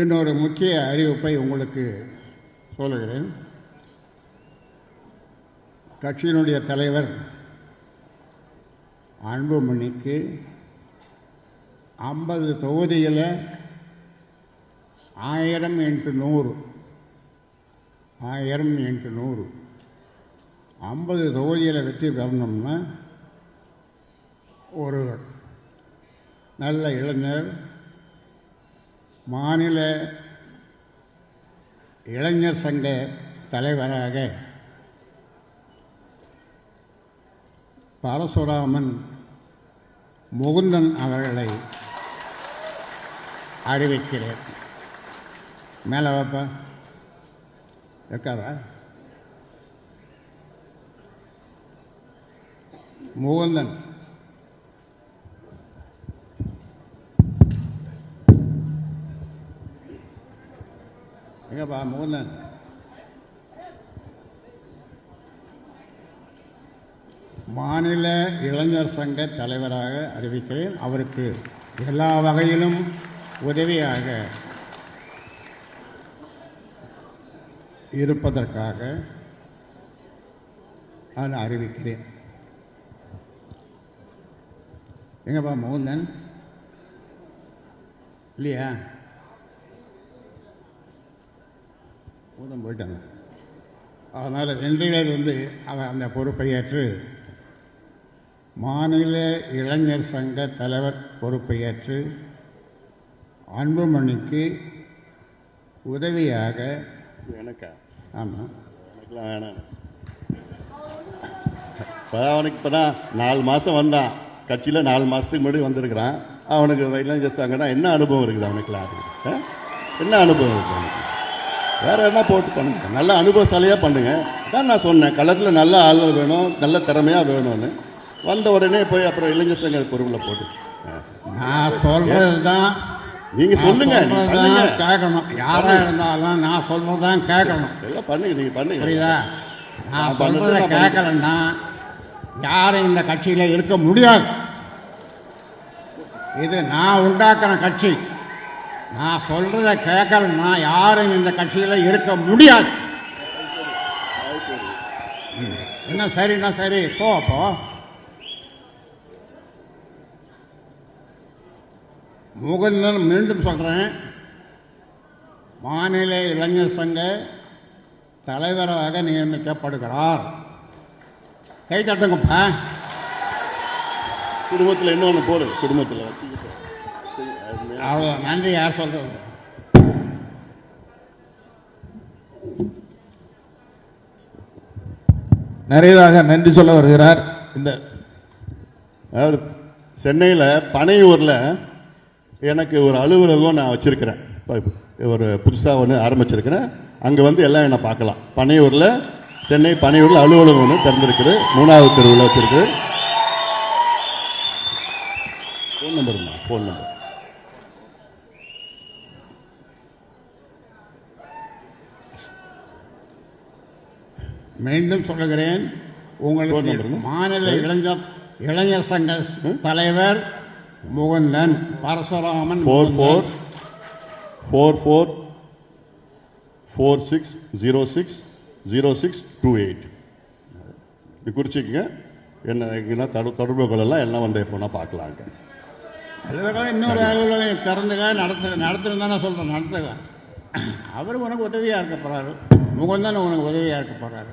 இன்னொரு முக்கிய அறிவிப்பை உங்களுக்கு சொல்லுகிறேன். கட்சியினுடைய தலைவர் அன்புமணிக்கு ஐம்பது தொகுதியில் ஆயிரம் இன்ட்டு நூறு ஆயிரம் இன்ட்டு நூறு. ஐம்பது தொகுதியில் வெற்றி பெறணும்னா ஒரு நல்ல இளைஞர் மாநில இளைஞர் சங்க தலைவராக பரசுராமன் முகுந்தன் அவர்களை அறிவிக்கிறேன். மேலே வாப்பா. இருக்காரா? முகுந்தன். எங்கப்பா முகுந்தன் மாநில இளைஞர் சங்க தலைவராக அறிவிக்கிறேன். அவருக்கு எல்லா வகையிலும் உதவியாக இருப்பதற்காக நான் அறிவிக்கிறேன். எங்கப்பா மோகன்? இல்லையா? மோகன் போயிட்டாங்க. அதனால் இன்றையிலிருந்து அவர் அந்த பொறுப்பை ஏற்று மாநில இளைஞர் சங்க தலைவர் பொறுப்பை ஏற்று அன்புமணிக்கு உதவியாக எனக்கா? ஆமாம் எனக்குலாம் வேணாம். இப்போ அவனுக்கு இப்போ தான் நாலு மாதம் வந்தான். கட்சியில் நாலு மாதத்துக்கு முன்னாடி வந்திருக்கிறான். அவனுக்கு இளைஞர் சங்கம்னா என்ன அனுபவம் இருக்குது அவனுக்குலாம்? என்ன அனுபவம் இருக்குது அவனுக்கு? வேற என்ன போட்டு பண்ணுங்க? நல்ல அனுபவசாலியாக பண்ணுங்க. தான் நான் சொன்னேன் களத்தில் நல்ல ஆளுகள் வேணும் நல்ல திறமையாக வேணும்னு. வந்த உடனே போய் அப்புறம் இளைஞர் சங்க பொறுப்பில் போட்டு. நான் சொல்றது தான் நீங்க சொல்லுங்க கேட்கணும். யாராக இருந்தாலும் நான் சொல்றது தான் கேட்கணும் எல்லாம் பண்ணுங்க நீங்க பண்ணுங்க. புரியுதா? நான் நான் கேட்கலன்னா யாரும் இந்த கட்சியில் இருக்க முடியாது. இது நான் உண்டாக்குன கட்சி. நான் சொல்கிறத கேட்கலன்னா யாரும் இந்த கட்சியில் இருக்க முடியாது. ம். என்ன சரிண்ணா சரி? போ அப்போ முகுந்தன் மீண்டும் சொல்கிறேன் மாநில இளைஞர் சங்க தலைவராக நியமிக்கப்படுகிறார். கை தட்டுங்கப்பா. குடும்பத்தில் இன்னொன்று போடு குடும்பத்தில். அவ்வளோ நன்றி யார் சொல்கிறது நிறைவாக நன்றி சொல்ல வருகிறார். இந்த அதாவது சென்னையில் பனையூரில் எனக்கு ஒரு அலுவலகம் நான் வச்சுருக்கிறேன். ஒரு புதுசாக ஒன்று ஆரம்பிச்சிருக்கிறேன். அங்கே வந்து எல்லாம் என்னை பார்க்கலாம். பனையூரில் சென்னை பனையூரில் அலுவலகம் ஒன்று திறந்திருக்குது. மூணாவது தெருவில் வச்சுருக்கு ஃபோன் நம்பருமா ஃபோன் நம்பர் மீண்டும் சொல்லுகிறேன். உங்களுக்கு? மாநில இளைஞர் இளைஞர் சங்க தலைவர் Mukundan Parasuraman four four. Four four four six zero six zero six two eight இப்படி குறிச்சிக்கங்க. என்ன எங்கன்னா தொட தொடர்பு கொள்ளலாம் எல்லாம் வந்து எப்போனா பார்க்கலாங்க. அலுவலகம் இன்னொரு அலுவலகம் திறந்துக நடத்து நடத்துன்னு தானே சொல்கிறேன் நடத்துக அவர் உனக்கு உதவியாக இருக்க போகிறாரு முகந்தன் உனக்கு உதவியாக இருக்க போகிறாரு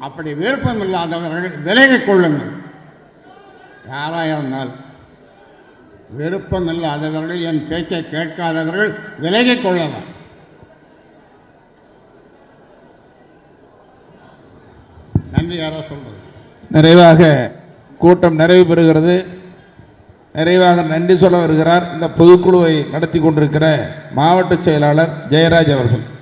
அப்படி விருப்பம் இல்லாதவர்கள் விலகிக் கொள்ளுங்கள். யாராக இருந்தாலும் விருப்பம் இல்லாதவர்கள் என் பேச்சை கேட்காதவர்கள் விலகிக் கொள்ளலாம். நன்றி யாரோ சொல்றது? நிறைவாக கூட்டம் நிறைவு பெறுகிறது. நிறைவாக நன்றி சொல்ல வருகிறார். இந்த பொதுக்குழுவை நடத்தி கொண்டிருக்கிற மாவட்ட செயலாளர் ஜெயராஜ் அவர்கள்.